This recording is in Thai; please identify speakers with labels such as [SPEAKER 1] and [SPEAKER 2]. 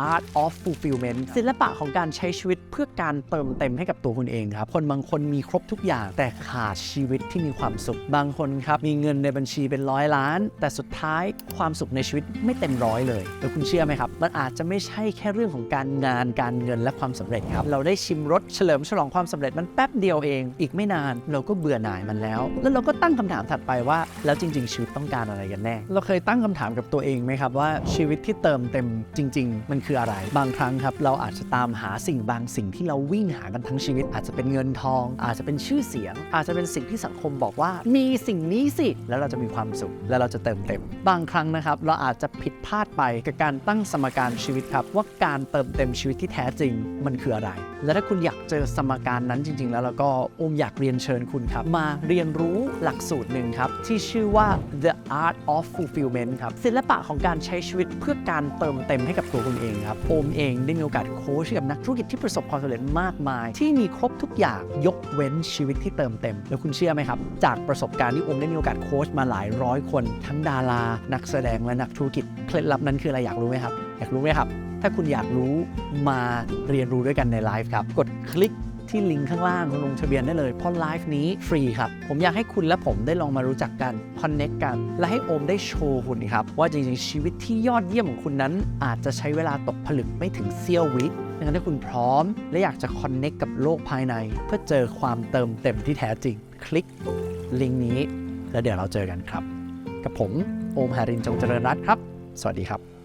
[SPEAKER 1] Art of Fulfillment ศิลปะของการใช้ชีวิตเพื่อการเติมเต็มให้กับตัวคุณเองครับ คนบางคนมีครบทุกอย่างแต่ขาดชีวิตที่มีความสุข บางคนครับ มีเงินในบัญชีเป็นร้อยล้าน แต่สุดท้ายความสุขในชีวิตไม่เต็มร้อยเลยแล้วคุณเชื่อไหมครับ มันอาจจะไม่ใช่แค่เรื่องของการงานการเงินและความสำเร็จครับ เราได้ชิมรสเฉลิมฉลองความสำเร็จมันแป๊บเดียวเอง อีกไม่นานเราก็เบื่อหน่ายมันแล้ว แล้วเราก็ตั้งคำถามถัดไปว่า แล้วจริง ๆ ชีวิตต้องการอะไรกันแน่ เราเคยตั้งคำถามกับตัวเองไหมครับว่าชีวิตที่เติมเต็มจริง ๆ มันคืออะไร บางครั้งครับเราอาจจะตามหาสิ่งบางสิ่งที่เราวิ่งหากันทั้งชีวิต อาจจะเป็นเงินทอง อาจจะเป็นชื่อเสียง อาจจะเป็นสิ่งที่สังคมบอกว่า มีสิ่งนี้สิ แล้วเราจะมีความสุข และเราจะเติมเต็ม บางครั้งนะครับ เราอาจจะผิดพลาดไปกับการตั้งสมการชีวิตครับ ว่าการเติมเต็มชีวิตที่แท้จริงมันคืออะไร และถ้าคุณอยากเจอสมการนั้นจริง ๆ แล้วแล้วก็โอมอยากเรียนเชิญคุณครับ มาเรียนรู้หลักสูตรหนึ่งครับ ที่ชื่อว่า the art of fulfillment ครับศิลปะของการใช้ชีวิตเพื่อการเติมเต็มให้กับตัวคุณเองครับโอมเองได้มีโอกาสโค้ชกับนักธุรกิจที่ประสบความสำเร็จมากมาย ที่มีครบทุกอย่างยกเว้นชีวิตที่เติมเต็ม แล้วคุณเชื่อไหมครับ จากประสบการณ์ที่โอมได้มีโอกาสโค้ชมาหลายร้อยคน ทั้งดารา นักแสดงและนักธุรกิจเคล็ดลับนั้นคืออะไรอยากรู้ไหมครับอยากรู้ไหมครับ ถ้าคุณอยากรู้มาเรียนรู้ด้วยกันในไลฟ์ครับ กดคลิกที่ลิงก์ข้างล่างลงทะเบียนได้เลย เพราะไลฟ์นี้ฟรีครับ ผมอยากให้คุณและผมได้ลองมารู้จักกันคอนเน็กกัน และให้โอมได้โชว์คุณครับ ว่าจริงๆ ชีวิตที่ยอดเยี่ยมของคุณนั้น อาจจะใช้เวลาตกผลึกไม่ถึงเสี้ยววิดังนั้นถ้าคุณพร้อม และอยากจะคอนเน็กกับโลกภายใน เพื่อเจอความเติมเต็มที่แท้จริง คลิกลิงก์นี้ แล้วเดี๋ยวเราเจอกันครับ กับผมโอมหารินจงเจริญรัตน์ครับ สวัสดีครับ